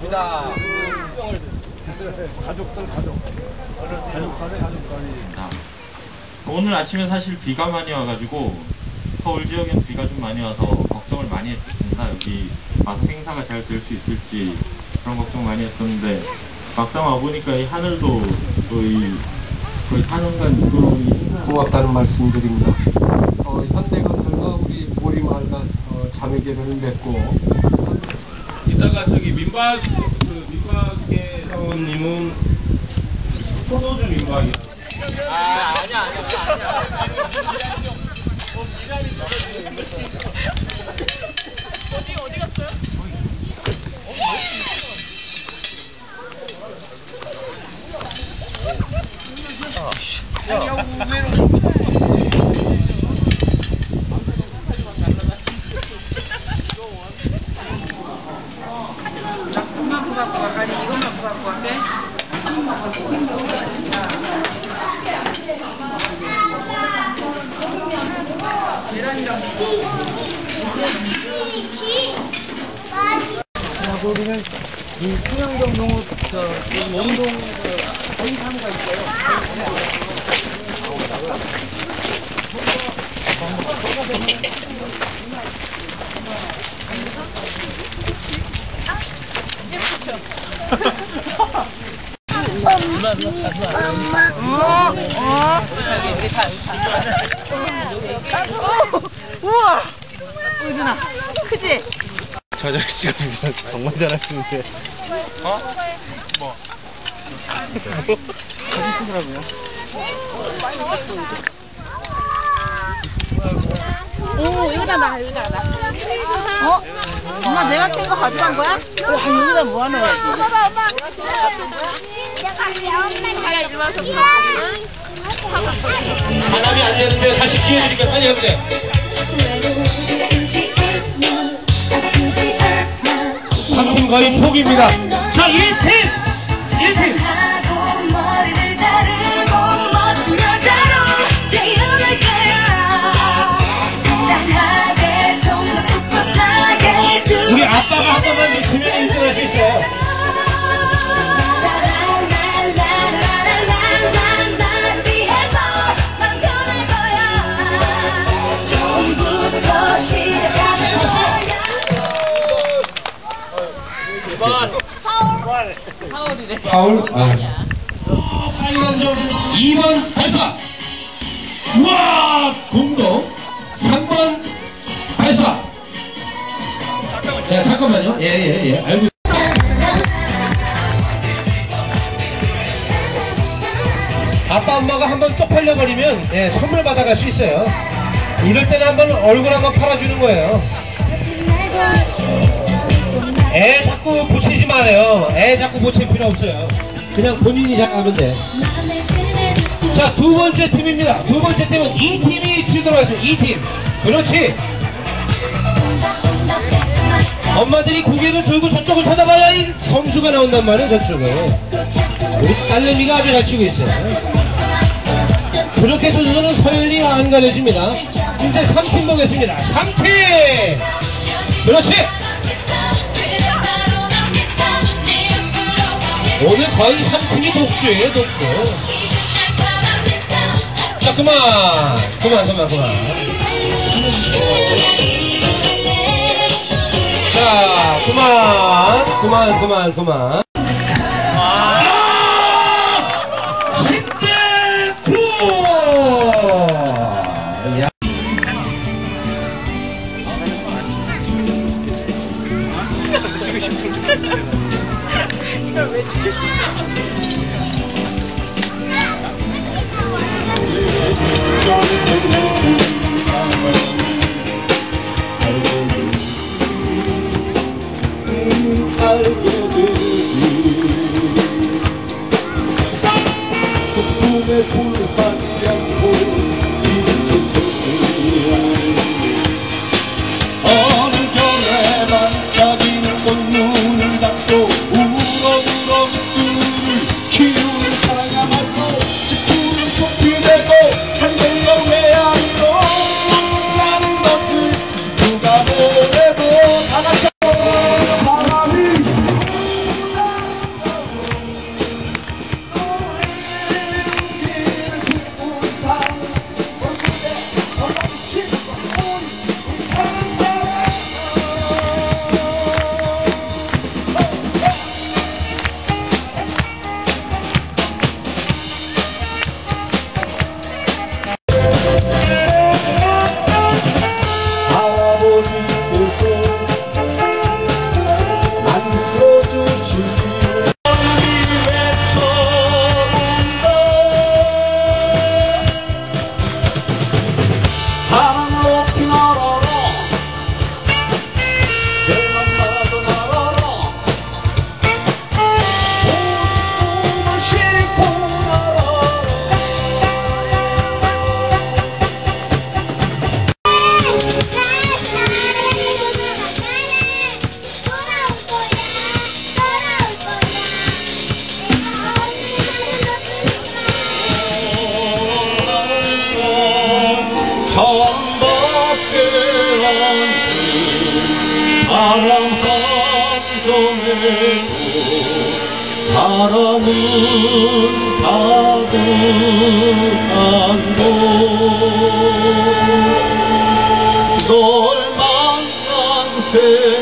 고맙습니다. 가족들 가족. 가족간에 가족간이. 아, 오늘 아침에 사실 비가 많이 와가지고 서울 지역엔 비가 좀 많이 와서 걱정을 많이 했습니다. 여기 와서 행사가 잘 될 수 있을지 그런 걱정 많이 했었는데 막상 와보니까 이 하늘도 또이 거의 4년간 이끌어온 이 행사 고맙다는 말씀드립니다. 어, 현대건설과 우리 보리마을과 어, 자매계를 맺고 이따가 저기 민박 그 민박계 사원님은 포도주 민박이야. 아 아니야 아니야 아니야. 이것만 부 갖고 가. 아니 이것만 부갖고 갈게. 그리고 우리는 이 충영경 농업 저 원동 저희 사무가 있어요. 우와. 우준아, 크지? 저 아저씨가 정말 잘하시는데. 어? 뭐? 사진 찍으라고요? 오, 여기다 놔, 여기다 놔. 어? 엄마 내가 뗀거 가져간 거야? 와, 여기다 뭐 하나 놔야지. 엄마, 엄마. 하나 이리 와서 반납이 안 되는데 다시 기회 드릴까 빨리 해보세요. 상품 거의 포기입니다. 자, 1팀! 1팀! 파울? 아. 빨간 점 2번 발사. 우와! 공동 3번 발사. 야, 잠깐만요. 예, 예, 예. 알고 있- 아빠 엄마가 한번 쪽팔려 버리면 예, 선물 받아갈 수 있어요. 이럴 때는 한번 얼굴 한번 팔아주는 거예요. 애 자꾸 붙이지 말아요. 애 자꾸 붙일 필요 없어요. 그냥 본인이 잘하면 돼. 자, 두 번째 팀입니다. 두 번째 팀은 이 팀이 치도록 하겠습니다. 이 팀. 그렇지. 엄마들이 고개를 들고 저쪽을 쳐다봐야 이 점수가 나온단 말이에요, 저쪽에. 우리 딸내미가 아주 잘 치고 있어요. 그렇게 순서는 서열이 안 가려집니다. 이제 3팀 보겠습니다. 3팀! 그렇지! 오늘 거의 3팀이 독주예요, 독주. 자, 그만! 그만, 그만, 그만. 자, 그만! 그만, 그만, 그만. 아! 10대 9! 야. 어느 사랑 빠지도매고 사람은 가득한 곳널 만난 새